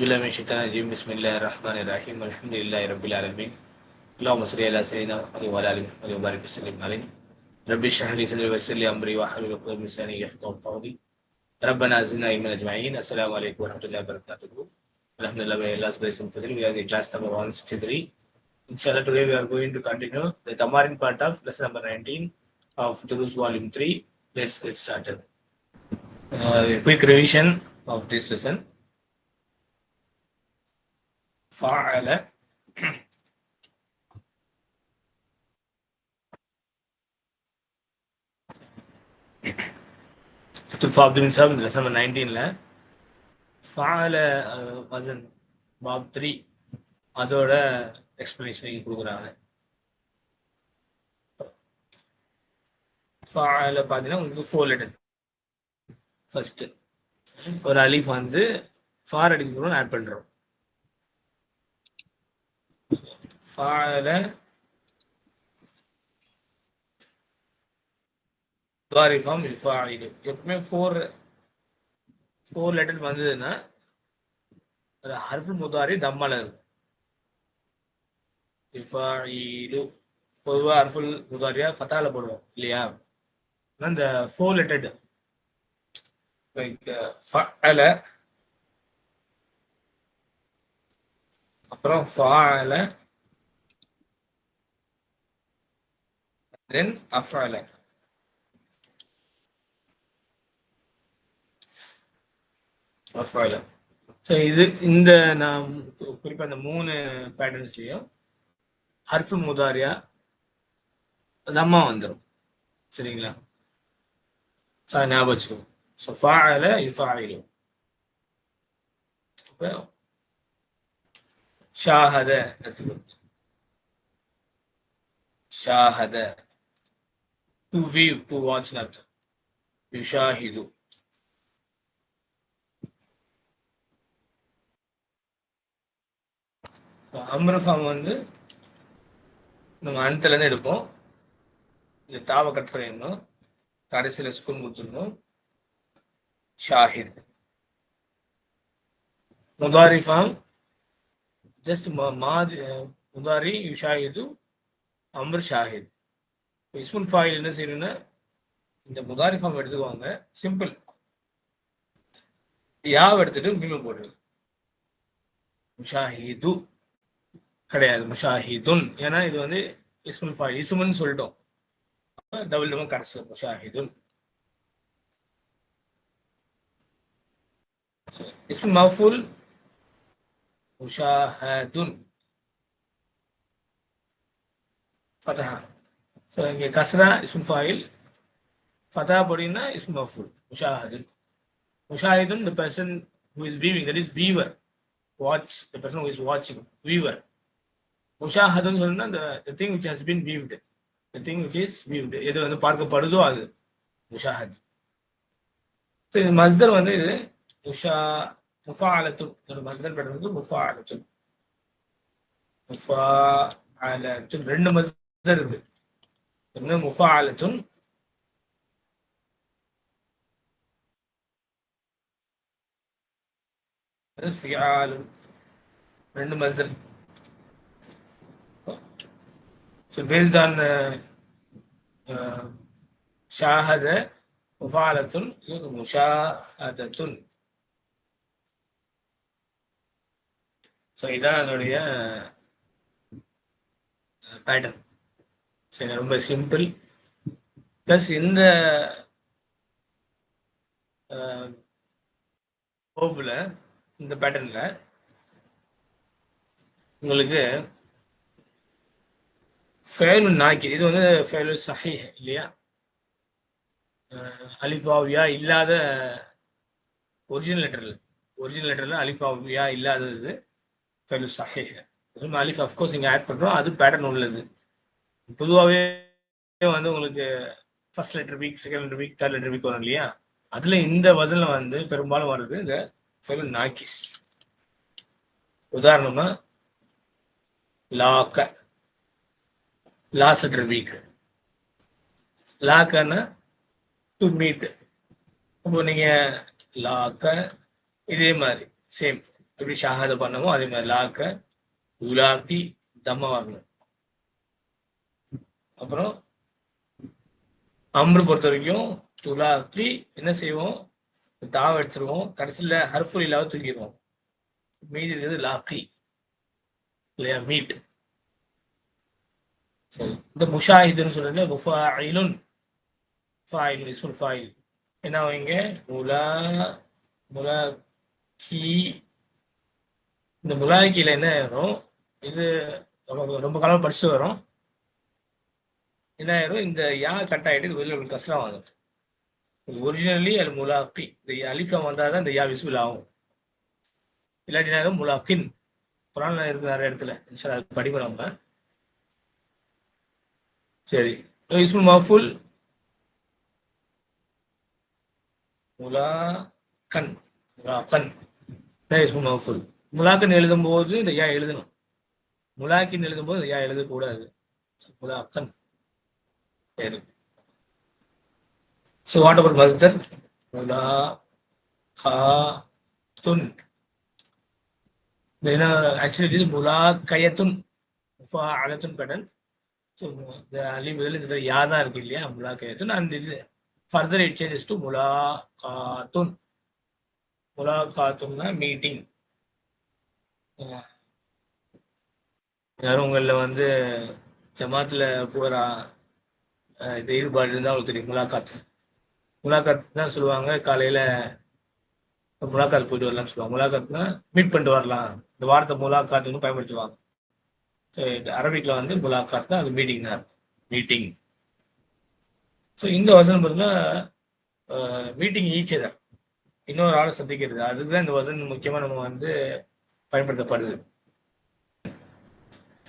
بسم الله الرحمن الرحيم. الحمد لله رب العالمين. اللهم صل على سيدنا محمد وعلى آل محمد وبارك وسلم عليه. رب اشرح لي صدري ويسر لي أمري واحلل عقدة من لساني يفقهوا قولي. ربنا زدنا علما اجمعين السلام عليكم ورحمة الله وبركاته. الحمد لله by Allah's grace and fadl we are in class number 163 inshallah today we are going to continue the Tamarin part of lesson number 19 of Durus volume 3 let's get started. Uh, a quick revision of this lesson. فعل ஃபாப்தின் நிசாப் இந்த lesson number நைன்டீனில் ஃபால வசன் பாப் three அதோட explanation இங்கே கொடுக்குறாங்க ஃபால பார்த்தீங்கன்னா உங்களுக்கு four letter first ஒரு அலிஃப் வந்து ஃபார் அடிக்கணும் ஆட் பண்ணுறோம் فعل முதாரிஃபாம் இஃபாயிலு எப்பவுமே ஃபோர் ஃபோர் லெட்டர் வந்ததுன்னா அது ஹர்ஃபுல் முதாரி தம்மால இருக்கும் இஃபாயிலு பொதுவாக ஹர்ஃபுல் முதாரியா ஃபத்தால போடுவோம் இல்லையா இந்த ஃபோர் லெட்டர் லைக் ஃபஅல அப்புறம் ஃபால then af'ala. Af'ala. ஸோ இது இந்த நான் குறிப்பாக இந்த மூணு பேட்டர்ன்ஸ்லையும் ஹர்ஃபு முதாரியா தம்மா வந்துடும் சரிங்களா? ஸோ ஞாபகம் வச்சுக்கோங்க. ஸோ ஃபாயில இஃபாயிலும் ஷாஹத எடுத்துக்கோங்க. ஷாஹத. டு வியூ டு வாட்ச் நட் யுஷாஹிது அம்ரஃபாம் வந்து நம்ம அனத்துல இருந்து எடுப்போம். இந்த தாவை கட் பண்ணிடணும். கடைசியில் ஸ்கூல் கொடுத்துடணும். ஷாஹித் முதாரி ஃபார்ம் ஜஸ்ட் மாதி முதாரி யுஷாஹிது அம்ர் ஷாஹித் இஸ்முல் ஃபாயில் என்ன செய்யணும்னா இந்த முதாரி ஃபார்ம் எடுத்துக்குவாங்க. சிம்பிள் யாவ் எடுத்துட்டு மீம போடுறது முஷாஹிது. கிடையாது. முஷாஹிதுன். ஏன்னா இது வந்து இஸ்முல் ஃபாயில் இஸ்முன்னு சொல்லிட்டோம். டபுள் நம்ம கடைசி முஷாஹிதுன். இஸ்முல் மஃபூல் முஷாஹதுன். ஃபதஹா. ஸோ இங்கே கஸ்ரா இஸ்முல் ஃபாயில் ஃபதா போடினா இஸ்மு மஃபுல் முஷாஹது. முஷாஹிதும் the person who is viewing that is viewer watch the person who is வாட்சிங் வீவர் முஷாஹதுன்னு சொன்னா the the thing which has been viewed the thing which is எது வந்து பார்க்கப்படுதோ அது முஷாஹத். ஸோ இது மஸ்தர் வந்து இது முஷா முஃபா அலத்து மஸ்தர் பேட்டர் வந்து முஃபா அலத்து முஃபா அலத்து ரெண்டு மஸ்தர் இருக்கு. ஒன்று முஃபாலத்துன் ஃபியாலும் ரெண்டு மஸ்தர் So based on uh, uh, shahada, mufalatun, mushahadatun. So இதான் அதனுடைய பேட்டர்ன் சரி ரொம்ப சிம்பிள் ப்ளஸ் இந்த கோப்பில் இந்த பேட்டர்னில் உங்களுக்கு ஃபேலு நாக்கி இது வந்து ஃபேலு சஹி இல்லையா? அலிஃபாவியா இல்லாத ஒரிஜினல் லெட்டரில் ஒரிஜினல் லெட்டரில் அலிஃபாவியா இல்லாதது ஃபேலு சஹி அலிஃப் அஃப்கோர்ஸ் இங்கே ஆட் பண்ணுறோம் அது பேட்டர்ன் உள்ளது. பொதுவாகவே வந்து உங்களுக்கு first letter weak second letter weak third letter weak வரும் இல்லையா? அதுல இந்த வசனில் வந்து பெரும்பாலும் வருது இந்த ஃபேலு நாக்கிஸ். உதாரணமா லாக்க. லாஸ்ட் லெட்டர் வீக் லாக்கன்னா டு மீட் இப்போ நீங்க லாக்க இதே மாதிரி சேம் எப்படி ஷாகாத பண்ணமோ அதே மாதிரி லாக்க உலாக்கி தம்ம வரணும் அப்புறம் அம்ரு பொறுத்த வரைக்கும் துலாக்கி என்ன செய்வோம்? தாவ எடுத்துருவோம். கடைசியில ஹர்ஃபுல் இல்லாத தூக்கிடுவோம். மீதி இருக்கிறது லாக்கி. இல்லையா? மீட். சரி. இந்த முஷாஹிதுன்னு சொல்றது முஃபாயிலுன். ஃபாயில் இஸ்முல் ஃபாயில். என்ன வைங்க? முலா முலா இந்த முலாக்கியில் என்ன வரும்? இது ரொம்ப ரொம்ப படிச்சு வரும். என்ன ஆயிரும் இந்த யா கட் ஆகிட்டு இது வெளியில கசரா வாங்கும் ஒரிஜினலி அது முலாக்கி. இந்த அலிஃபம் வந்தால் தான் இந்த யா விசுவில் ஆகும். இல்லாட்டி நேரம் முலாக்கின் குரான்ல இருக்கு நிறைய இடத்துல. சார் அது படிப்போம் நம்ம. சரி. இஸ்முல் மஃபுல். முலாக்கன். முலாக்கன். இஸ்முல் மஃபுல்? முலாக்கன் எழுதும் போது இந்த யா எழுதணும். முலாக்கின் எழுதும்போது இந்த யா எழுதக்கூடாது. முலாக்கன். சரி ஸோ வாட் மஸ்தர் முலா கா துன் ஏன்னா ஆக்சுவலி இது முலா கயத்துன் முஃபா அலத்துன் கடல் ஸோ இந்த அலி முதல் இந்த யா தான் இருக்கு இல்லையா? முலா கயத்துன் அண்ட் இது ஃபர்தர் இட் சேஞ்சஸ் டு முலா காத்துன் முலா காத்துன்னா மீட்டிங் யாரும் உங்களில் வந்து ஜமாத்தில் போகிறா இது ஈடுபாடு இருந்தால் அவங்களுக்கு தெரியும். முலாக்காத் முலாக்காத் தான் சொல்லுவாங்க காலையில் முலாக்காத் போயிட்டு வரலாம்னு சொல்லுவாங்க. முலாக்காத்னா மீட் பண்ணிட்டு வரலாம். இந்த வார்த்தை முலாக்காத்துன்னு பயன்படுத்துவாங்க. அரபிக்கில் வந்து முலாக்காத் தான் அது மீட்டிங் தான். மீட்டிங் ஸோ இந்த வசனம் பார்த்தீங்கன்னா மீட்டிங் ஈச்சதர் இன்னொரு ஆளை சந்திக்கிறது. அதுக்கு தான் இந்த வசனம் முக்கியமாக நம்ம வந்து பயன்படுத்தப்படுது.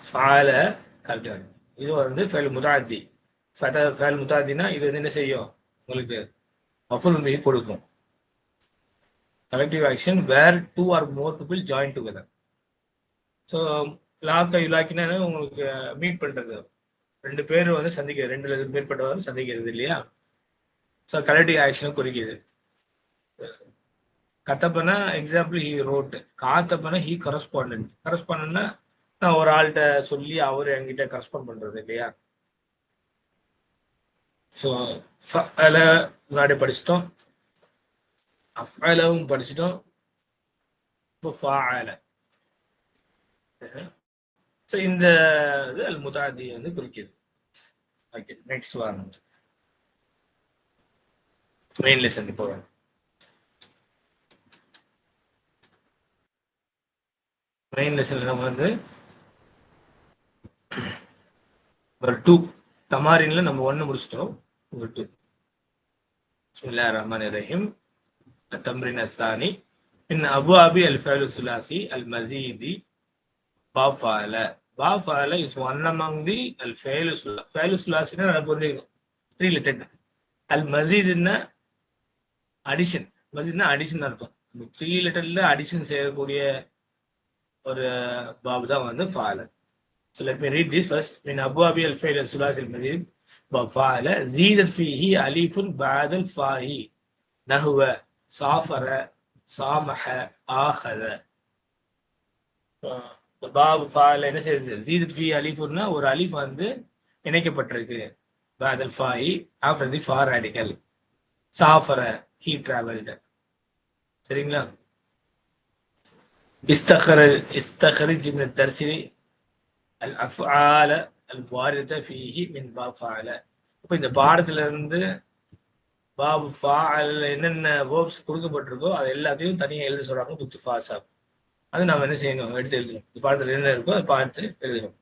ஃபால கல்வி இது வந்து ஃபெல் முதாத்தி ஃபேல் முத்தாதினா இது வந்து என்ன செய்யும்? உங்களுக்கு மஃபுல் மிக கொடுக்கும். Collective action where two or more people join together so லாக்கை இலாக்கினா உங்களுக்கு மீட் பண்ணுறது ரெண்டு பேர் வந்து சந்திக்கிறது ரெண்டு மேற்பட்டவர் சந்திக்கிறது இல்லையா? ஸோ கலெக்டிவ் ஆக்ஷனை குறிக்கிது. கத்தப்பனா எக்ஸாம்பிள் ஹீ ரோட் காத்தப்பனா ஹீ கரஸ்பாண்டன்ட் கரஸ்பாண்டன்ட்னா நான் ஒரு ஆள்கிட்ட சொல்லி அவர் என்கிட்ட கரஸ்பாண்ட் பண்ணுறது இல்லையா? ஸோ ஃபல முன்னாடி படிச்சிட்டோம். அஃபலவும் படிச்சிட்டோம். இப்போ ஃபால ஸோ இந்த இது அல் முதாதி வந்து குறிக்குது. ஓகே நெக்ஸ்ட் வாரம். மெயின் லெசன் போகிறோம் மெயின் லெசன்ல நம்ம வந்து ஒரு டூ தமாரின்ல நம்ம ஒன்று முடிச்சிட்டோம். உருட்டு பிஸ்மில்லா ரஹ்மான் ரஹீம். தம்ரின் அஸ்தானி. பின் அபு அபி அல் ஃபேலு சுலாசி அல் மசீதி பாஃபால பாஃபால இஸ் ஒன் அமங் தி அல் ஃபேலு சுலா ஃபேலு சுலாசினா நான் புரிஞ்சுக்கணும். த்ரீ லிட்டர் அல் மசீதுன்னா அடிஷன் மசீத்னா அடிஷன் அர்த்தம் த்ரீ லிட்டர்ல அடிஷன் செய்யக்கூடிய ஒரு பாபு தான் வந்து follower so let me read the first மீன் அபு அபி அல் ஃபைலு சுலாஸ் அல் மசீத் فعل زيدت فيه أليف بعد الفاء نهو سافر سامح آخذ பாபு ஃபால என்ன செய்யுது ஜீதத் ஃபி அலிஃபுன்னா ஒரு அலிஃப் வந்து இணைக்கப்பட்டிருக்கு பாதல் ஃபாயி ஆஃப்டர் தி ஃபார் ரேடிக்கல் சாஃபர ஹீ டிராவல்டு சரிங்களா استخرج استخرج من الترسل الافعال الوارده فيه من باب فعل இப்போ இந்த பாடத்துல இருந்து பாபு ஃபால் என்னென்ன வேர்ப்ஸ் கொடுக்கப்பட்டிருக்கோ அது எல்லாத்தையும் தனியாக எழுத சொல்றாங்க புத்து ஃபாசாப் அது நம்ம என்ன செய்யணும் எடுத்து எழுதணும் இந்த பாடத்துல என்ன இருக்கோ அதை பார்த்து எழுதணும்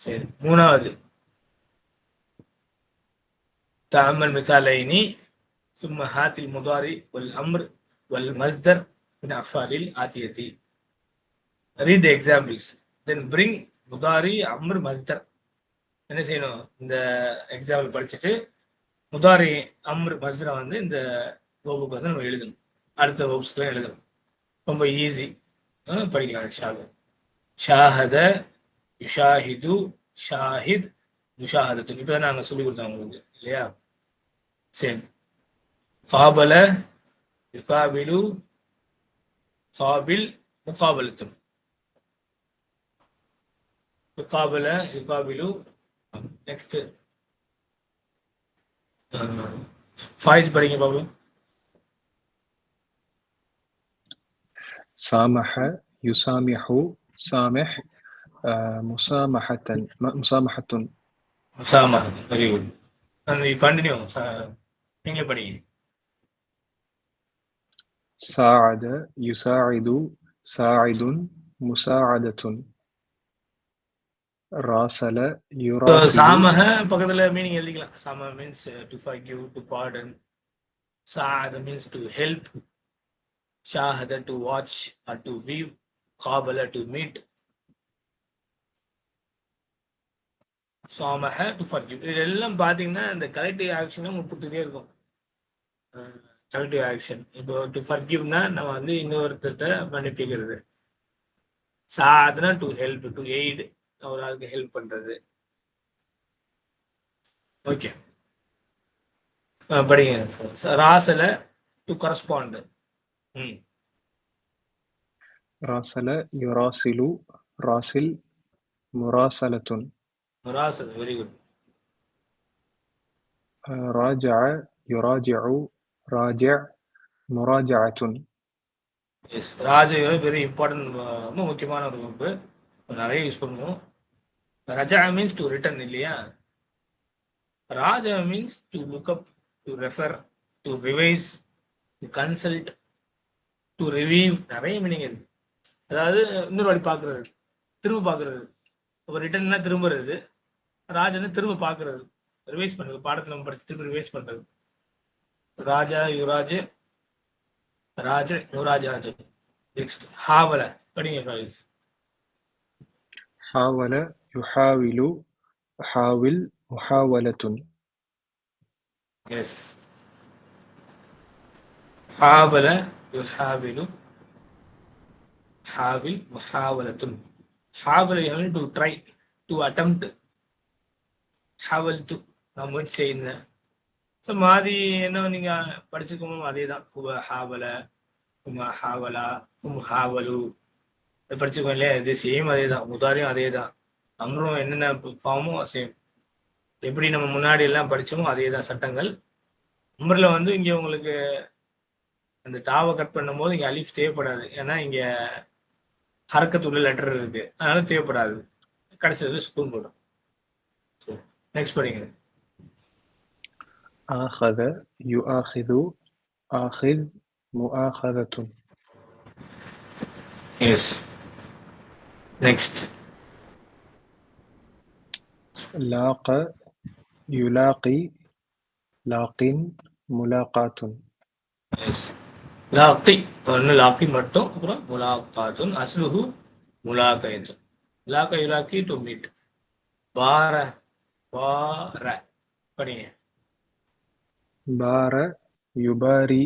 சரி மூணாவது تعمل مثالين ثم هات المضارع والأمر والمصدر من أفعال الآتية read the examples then bring முதாரி Amr மஸ்தர். என்ன செய்யணும்? இந்த எக்ஸாம்பிள் படிச்சுட்டு முதாரி அம்ர் மஸ்தரை வந்து இந்த வேர்புக்கு வந்து நம்ம எழுதணும். அடுத்த வேர்ப்ஸ்க்குலாம் எழுதணும். ரொம்ப ஈஸி படிக்கலாம் ஷாஹ் ஷாஹத யுஷாஹிது ஷாஹித் முஷாஹதத்து இப்போ தான் நாங்கள் சொல்லி கொடுத்தோம் உங்களுக்கு இல்லையா? சரி. காபல யுகாபிலு காபில் முகாபலத்தும். யுகாபல யுகாபிலு நெக்ஸ்ட் ஃபாயிஸ் படிங்க பாபு سامح يسامح سامح آه، مسامحة م- مسامحة முசாமா வெரி குட் கண்டினியூ நீங்க படிங்க ساعد يساعد ساعد مساعدة ராசல யுரா சாமஹ பக்கத்துல மீனிங் எழுதிக்கலாம். சாம means to forgive to pardon சாஹத means to help ஷாஹத to watch or to view காபல to meet சாமஹ டு ஃபர்கிவ் இதெல்லாம் பாத்தீங்கன்னா இந்த கலெக்டிவ் ஆக்ஷனும் கொடுத்துட்டே இருக்கும். கலெக்டிவ் ஆக்ஷன் இப்போ டு ஃபர்கிவ்னா நம்ம வந்து இன்னொருத்தர்கிட்ட மன்னிப்பிக்கிறது. சாதனா டு ஹெல்ப் டு எய்டு ஒரு ஆளுக்கு ஹெல்ப் பண்றது ஓகே படிங்க. ராசல டு கரஸ்பாண்ட் ம். ராசல யுராசிலு ராசில் முராசலத்துன். முராசல வெரி குட் ராஜா யுராஜிஉ ராஜிஅ முராஜஅத்துன் எஸ் ராஜா வெரி இம்பார்ட்டன்ட் ரொம்ப முக்கியமான ஒரு வகுப்பு நிறைய யூஸ் பண்ணுவோம் ரஜா மீன்ஸ் டு ரிட்டர்ன் இல்லையா? ராஜா means to look up to refer to revise to consult to review நிறைய மீனிங் இருக்கு. அதாவது இன்னொரு வாட்டி பார்க்கறது. திரும்ப பார்க்கறது. இப்போ ரிட்டர்ன்னா திரும்புறது. ராஜன்னு திரும்ப பார்க்கறது. ரிவைஸ் பண்ணுறது பாடத்தில் நம்ம படிச்சு திரும்ப ரிவைஸ் பண்றது. ராஜா யுவராஜ் ராஜ யுவராஜாஜ். நெக்ஸ்ட் ஹாவல படிங்க ஹாவல حاول يحاول حاول محاولة Yes. حاول يحاول حاول محاولة حاول يعني to try to attempt حاولت நான் முயற்சி செய்தேன் ஸோ மாதிரி என்ன நீங்க படிச்சுக்கணும் அதே தான் ஹுவ ஹாவல ஹும ஹாவலா ஹும் ஹாவலு இதை படிச்சுக்கோ இல்லையா இது சேம் அதே தான் உதாரியம் அதே தான் அவங்களும் என்னென்ன ஃபார்மோ சேம் எப்படி நம்ம முன்னாடி எல்லாம் படித்தோமோ அதே தான் சட்டங்கள். உமரில் வந்து இங்கே உங்களுக்கு அந்த தாவை கட் பண்ணும்போது இங்கே அலிஃப் தேவைப்படாது. ஏன்னா இங்கே ஹரக்கத்துள்ள லெட்டர் இருக்கு. அதனால தேவைப்படாது. கடைசியில் ஸ்பூன் போடும் நெக்ஸ்ட் படிங்க. ஆஹத யு ஆஹிது ஆஹித் முஆஹதத்துன். எஸ் நெக்ஸ்ட் لاق يلاقي لاق ملاقاة எஸ் லாக்கி ஒன்று லாக்கி மட்டும் அப்புறம் முலாக்காத்துன் அஸ்லுஹு முலாக்கைத்துன் லாக்க யுலாக்கி டு மீட் பார பார படிங்க بار يباري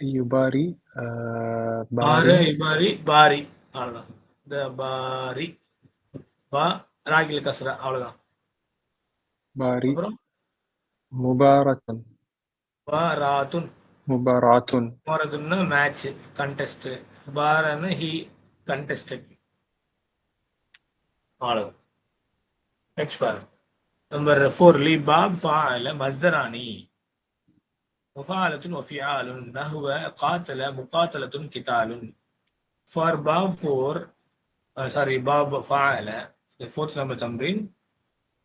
يباري آه பாரு باري இபாரி பாரி அவ்வளவுதான் இந்த பாரி பா ராகில் கசரா அவ்வளவுதான். பாரி. முபாரக்கன் முபாராத்துன். முபாராத்துன். முபாரத்துன்னு மேட்ச் கண்டெஸ்ட் பாரன்னு ஹி கண்டெஸ்ட் அவ்வளவுதான். நெக்ஸ்ட் பாருங்க நம்பர் ஃபோர் லி பாப் ஃபால மஸ்தரானி. முஃபாலத்துன் ஒஃபியாலுன் நஹுவ காத்தல முகாத்தலத்துன் கிதாலுன் ஃபார் பாப் ஃபோர் சாரி பாப் ஃபால ஃபோர்த் நம்பர் தம்ரீன்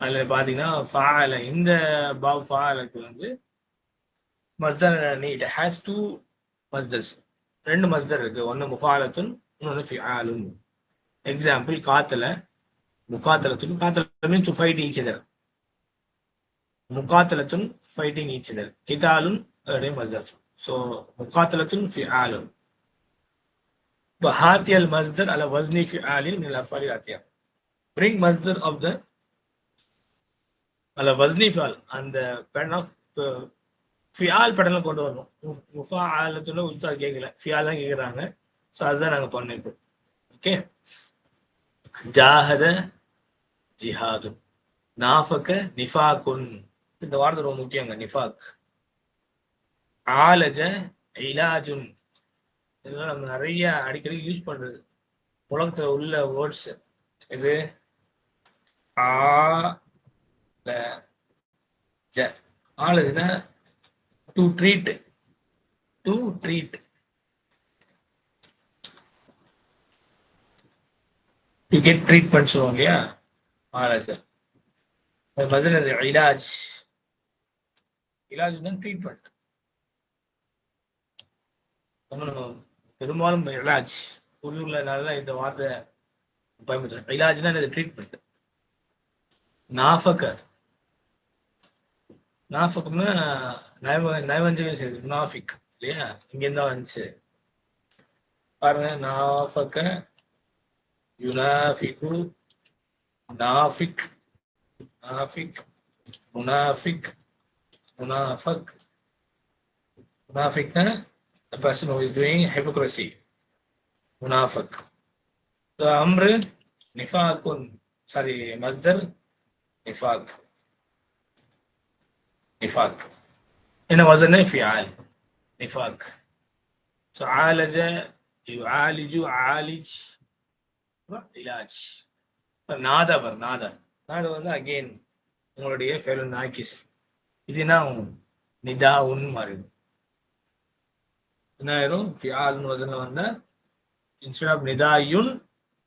அதில் பார்த்தீங்கன்னா ஃபால இந்த பாவ் ஃபாலுக்கு வந்து மஸ்தர் நீட் ஹேஸ் டூ மஸ்தர்ஸ். ரெண்டு மஸ்தர் இருக்கு. ஒன்று முஃபாலத்துன் இன்னொன்று ஃபிஆலுன் எக்ஸாம்பிள் காத்தல முகாத்தலத்துன் காத்தல மீன்ஸ் டு ஃபைட் ஈச் முகாத்தலத்துன் ஃபைட்டிங் ஈச் இதர் கிதாலுன் அதோடைய மஸ்தர் ஸோ முகாத்தலத்துன் ஃபிஆலுன் இப்போ ஹாத்தியல் மஸ்தர் அல்ல வஸ்னி ஃபிஆலின் மின் அஃபாலி ஹாத்தியா. பிரிங் மஸ்தர் ஆஃப் த அல்ல வஸ்னி அந்த பென் ஆஃப் ஃபியால் படம்லாம் கொண்டு வரணும். முஃபா ஆலத்துல உஸ்தா கேட்கல ஃபியால் தான் கேட்குறாங்க ஸோ அதுதான் நாங்கள் பண்ணோம் ஓகே ஜாஹத ஜிஹாது. நாஃபக்க நிஃபாக்குன். இந்த வார்த்தை ரொம்ப முக்கியங்க நிஃபாக். ஆலஜ இலாஜுன். இதெல்லாம் நம்ம நிறைய அடிக்கடி யூஸ் பண்றது. உலகத்துல உள்ள வேர்ட்ஸ் இது ஆ ஜ. ஆளுதுன்னா to treat to treat to get treatment சொல்லுவோம் இல்லையா ஆலஜ மசன் அது இலாஜ். இலாஜ் தான் ட்ரீட்மெண்ட் பெரும்பாலும் இலாஜ். உள்ளூர்லனால இந்த வார்த்தை பயன்படுத்துறேன் இலாஜ்னா இது ட்ரீட்மெண்ட் நாஃபக நாஃபக்னா நயவ நயவஞ்சகம் செய்யுது முனாஃபிக் இல்லையா? இங்கிருந்தா வந்துச்சு. பாருங்க நாஃபக்க யுனாஃபிகு நாஃபிக் நாஃபிக் முனாஃபிக் முனாஃபக். முனாஃபிக்னா the person who is doing hypocrisy. முனாஃபக். So, அம்ரு நிஃபாக்குன் சாரி மஸ்தர் نفاق نفاق هنا வசன ஃபியால் نفاق تعالج يعالج عالج علاج இலாஜ் நாதா வர் நாதா நாதா வந்து அகெயின் உங்களுடைய ஃபெலோ நாக்கிஸ் இதுனா நிதா உன் மாறிடும். என்ன ஆயிரும்? ஃபியால்னு வசனம் வந்தால் இன்ஸ்டெட் ஆஃப் நிதாயுன்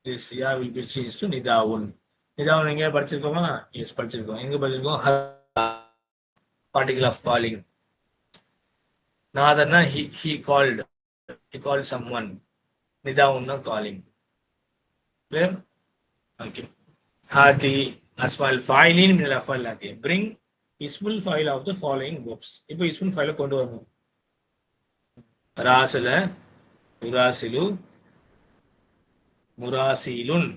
திஸ் யா வில் பி சேஞ்ச் டு நிதாவுன். நிதாவுன் எங்க படிச்சிருக்கோமா? எஸ் படிச்சிருக்கோம். எங்க படிச்சிருக்கோம்? Particle of calling நாதன்னா he he called he call someone நிதாவுன்னா calling clear okay ஹாதி அஸ்மால் ஃபைலின் மினல் அஃபால் லாத்தி பிரிங் இஸ்முல் ஃபைல் ஆஃப் த ஃபாலோயிங் புக்ஸ் இப்போ இஸ்முல் ஃபைலை கொண்டு வரணும். ராசில உராசிலு முராசிலுன்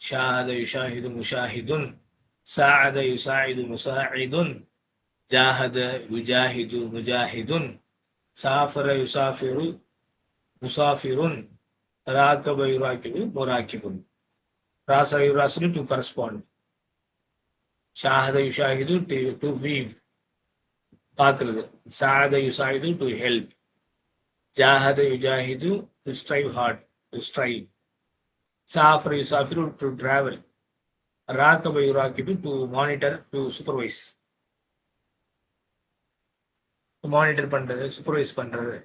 ஷாஹத யுஷாஹிது முஷாஹிதுன் சாஅத யுசாஇது முசாஇதுன் ஜாஹத யுஜாஹிது முஜாஹிதுன் சாஃபர யுசாஃபிரு முசாஃபிருன் ராக்கப யுராக்கிபு முராக்கிபுன் ராச யுராசிலு டு கரஸ்பாண்ட் ஷாஹத யுஷாஹிது டு வீவ் பார்க்கறது சாத யுசாஹிது டு ஹெல்ப் ஜாஹத யுஜாஹிது to strive hard to strive சாஃபர் யுசாஃபிரு டு டிராவல் ராக்கப யுராக்கிபு to monitor to supervise monitor பண்றது சூப்பர்வைஸ் பண்றது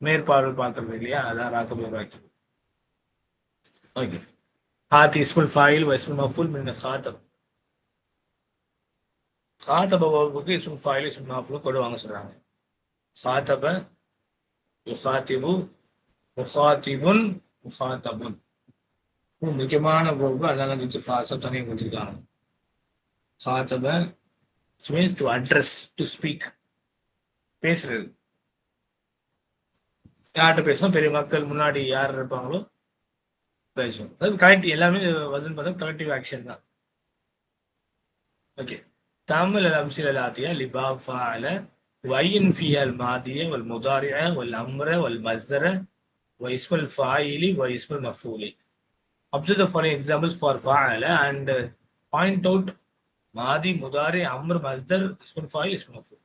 மேற்பார்வை பார்க்கறது இல்லையா அதான் ராக்கப யுராக்கிபு ஓகே ஹாத் இஸ்முல் ஃபாயில் வஸ்முல் மஃபூல் மின் ஹாத்தப் ஹாத்தப வகுப்புக்கு இஸ்முல் ஃபாயில் இஸ்முல் மஃபூல் கொண்டு வாங்க சொல்றாங்க ஹாத்தப யுஹாத்திபு முஹாத்திபுன் முஹாத்தபுன் முக்கியமான கோப்பு அதான் வித் ஃபாசத்தனை கொடுத்துருக்காங்க. ஃபாத்தப means to address to speak பேசுறது. யார்கிட்ட பேசணும்? பெரிய மக்கள் முன்னாடி யார் இருப்பாங்களோ? பேசணும். அதாவது கலெக்டிவ் எல்லாமே வசன் பார்த்தா கலெக்டிவ் ஆக்ஷன் தான். ஓகே தமிழ் அம்சில் எல்லாத்தியா லிபா ஃபால வயின் ஃபியல் மாதிய ஒரு முதாரிய ஒரு அம்ர ஒரு மஸ்தர வைஸ்மல் ஃபாயிலி வைஸ்மல் மஃபூலி. observe the following examples for fa'ala and uh, point out மாதி முதாரி அம்ர் மஸ்தர் இஸ்மன் ஃபாயில் இஸ்மன் மஃபூல்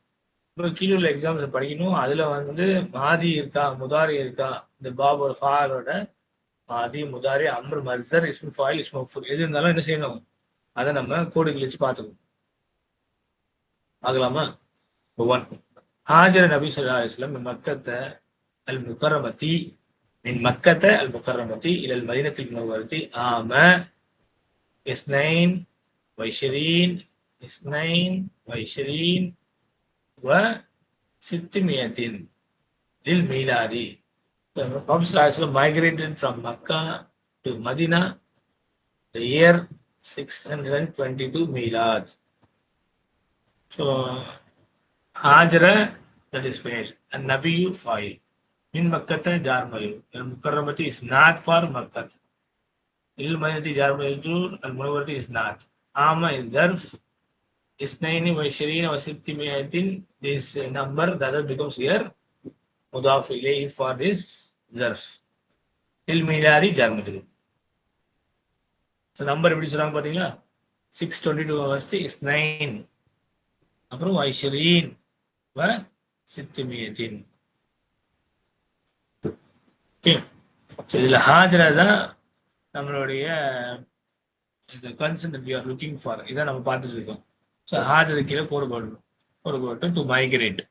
இப்போ கீழே உள்ள எக்ஸாம்ஸ் படிக்கணும். அதில் வந்து மாதி இருக்கா முதாரி இருக்கா இந்த பாபோட ஃபாரோட மாதி முதாரி அம்ர் மஸ்தர் இஸ்மன் ஃபாயில் இஸ்மன் மஃபூல் எது இருந்தாலும் என்ன செய்யணும்? அதை நம்ம கோடு கிழிச்சு பார்த்துக்கணும். ஆகலாமா ஒன் ஹாஜர் நபி சொல்லா இஸ்லாம் மக்கத்தை அல் முக்கரமத்தி من مكة المكرمة إلى المدينة المنورة عام اثنين وعشرين اثنين وعشرين وستمائة للميلاد The Prophet ﷺ migrated from Makkah to Medina the year 622 Milad. So, Hajra, that is fail, and Nabiyu, file. மின் மக்கத்த ஜார் மயூர் அல் இஸ் நாட் ஃபார் மக்கத் இல் மதத்தி ஜார் மயூர் அல் முனவரத்து இஸ் நாட் ஆமா இஸ் ஜர்ஃப் இஸ்னைனி வைஷரீன வசித்திமியத்தின் this number that becomes year முதாஃப் இலே ஃபார் திஸ் ஜர்ஃப் இல் மீலாதி ஜார்மத்துக்கு ஸோ நம்பர் எப்படி சொல்றாங்க பார்த்தீங்களா six twenty two first is nine அப்புறம் வைஷரீன் வ சித்திமியத்தின் இதுல ஸோ இதில் ஹாஜரா தான் நம்மளுடைய இந்த consent we are looking for இதான் நம்ம பார்த்துட்டு இருக்கோம். ஸோ ஹாஜரு கீழே கோடு போடணும் கோடு போட்டு டு மைக்ரேட்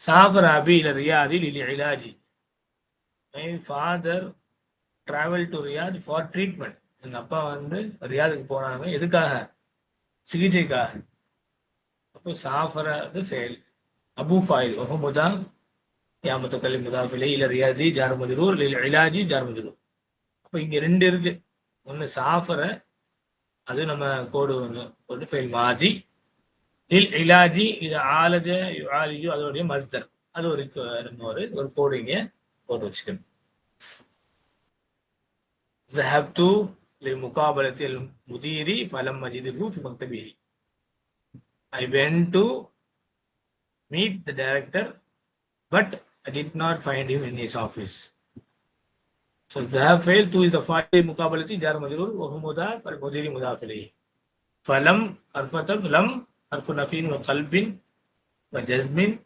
சாஃபர் அபி இல ரியாதில் இல் இலாஜி. My father travel to Riyadh for treatment எங்க அப்பா வந்து ரியாதுக்கு போனாங்க எதுக்காக? சிகிச்சைக்காக. அப்போ சாஃபர் அது ஃபெயில் அபு ஃபாயில் ஒஹோ யா முத்தக்கல்லி முதாஃபிலே இல்ல ரியாதி ஜார் மஜரூர் இல்ல இலாஜி ஜார் மஜரூர் அப்போ இங்க ரெண்டு இருக்கு ஒன்னு சாஃபரை அது நம்ம கோடு ஒன்று போட்டு ஃபெயில் மாஜி இல் இலாஜி இது ஆலஜ ஆலிஜு அதோடைய மஸ்தர் அது ஒரு க- நம்ம ஒரு ஒரு கோடு இங்க போட்டு வச்சுக்கணும் ذهبت لمقابلة المدير فلم أجده في مكتبه. I went to meet the director, but I did not find him in his office. So Zahafil, two is the fa'il muqabalati jar majrur wa mudaf al mudiri. Falam arfatam lam arfu nafin wa qalbin wa jazmin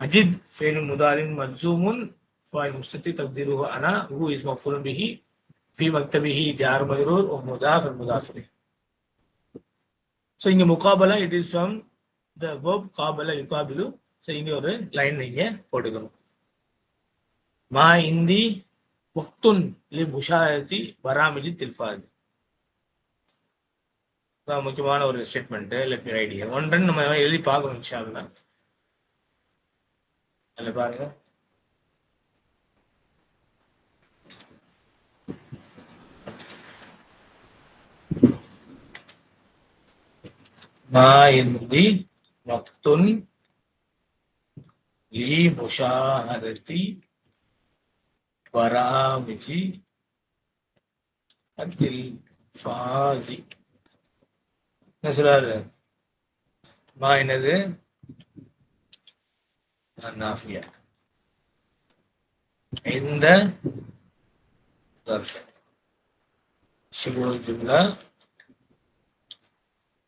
أجد فعل مضارع مجزوم فاعل مستتر تقديره أنا هو is مفعول به في مكتبه جار مجرور So in مقابلة it is from the verb قابل يقابل so இங்க ஒரு line நீங்க போட்டுக்கணும் மா இந்தி முக்துன் லி முஷாயத்தி பராமிஜி தில்ஃபாத் அதான் முக்கியமான ஒரு statement let me write here one நம்ம எழுதி பார்க்கணும் இன்ஷா அல்லாஹ் அதுல பாருங்க ما عندي وقت لمشاهدة برامج التلفاز என்ன சொல்றாரு மா என்னது நாஃபியா இந்த ظرف شبه الجملة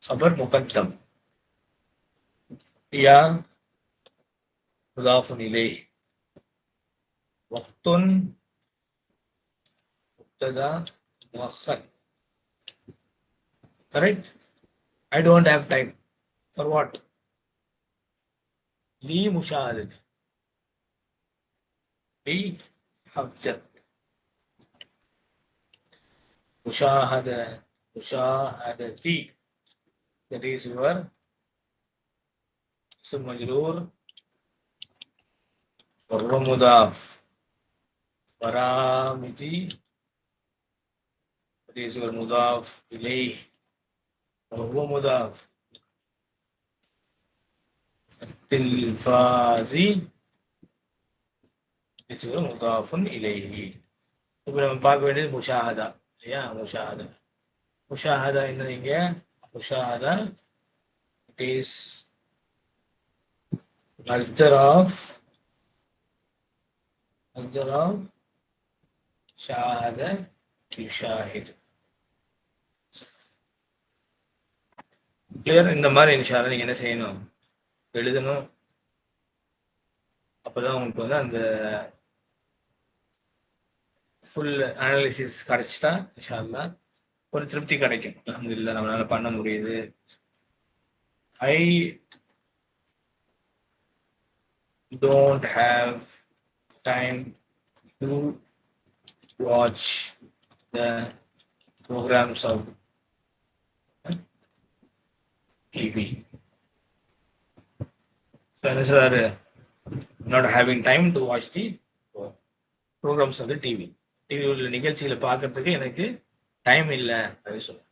خبر مقدم يا مضاف إليه. وقت مبتدأ مؤخر correct? I don't have time. For what? لي مشاهدة لي حفظت مشاهدة. مشاهدتي. That is your. اسم مجرور. وهو مضاف برامجي that is your مضاف إليه وهو مضاف التلفازي that is your مضاف إليه இப்போ நம்ம பார்க்க வேண்டியது முஷாஹதா இல்லையா முஷாஹதா முஷாஹதா என்னதுங்க முஷாஹதா it is masdar of masdar of shahada clear இந்த மாதிரி இன்ஷால நீங்க என்ன செய்யணும்? எழுதணும். அப்பதான் உங்களுக்கு வந்து அந்த ஃபுல் அனாலிசிஸ் கிடைச்சிட்டா இன்ஷால்லா ஒரு திருப்தி கிடைக்கும். அல்ஹம்துலில்லாஹ் நம்மளால பண்ண முடியுது. I don't have time to watch the programs of TV. So, என்ன சொல்றாரு not having time to watch the programs of the TV. TV உள்ள நிகழ்ச்சிகளை பார்க்கறதுக்கு எனக்கு டைம் இல்லை அப்படின்னு சொல்லுவேன்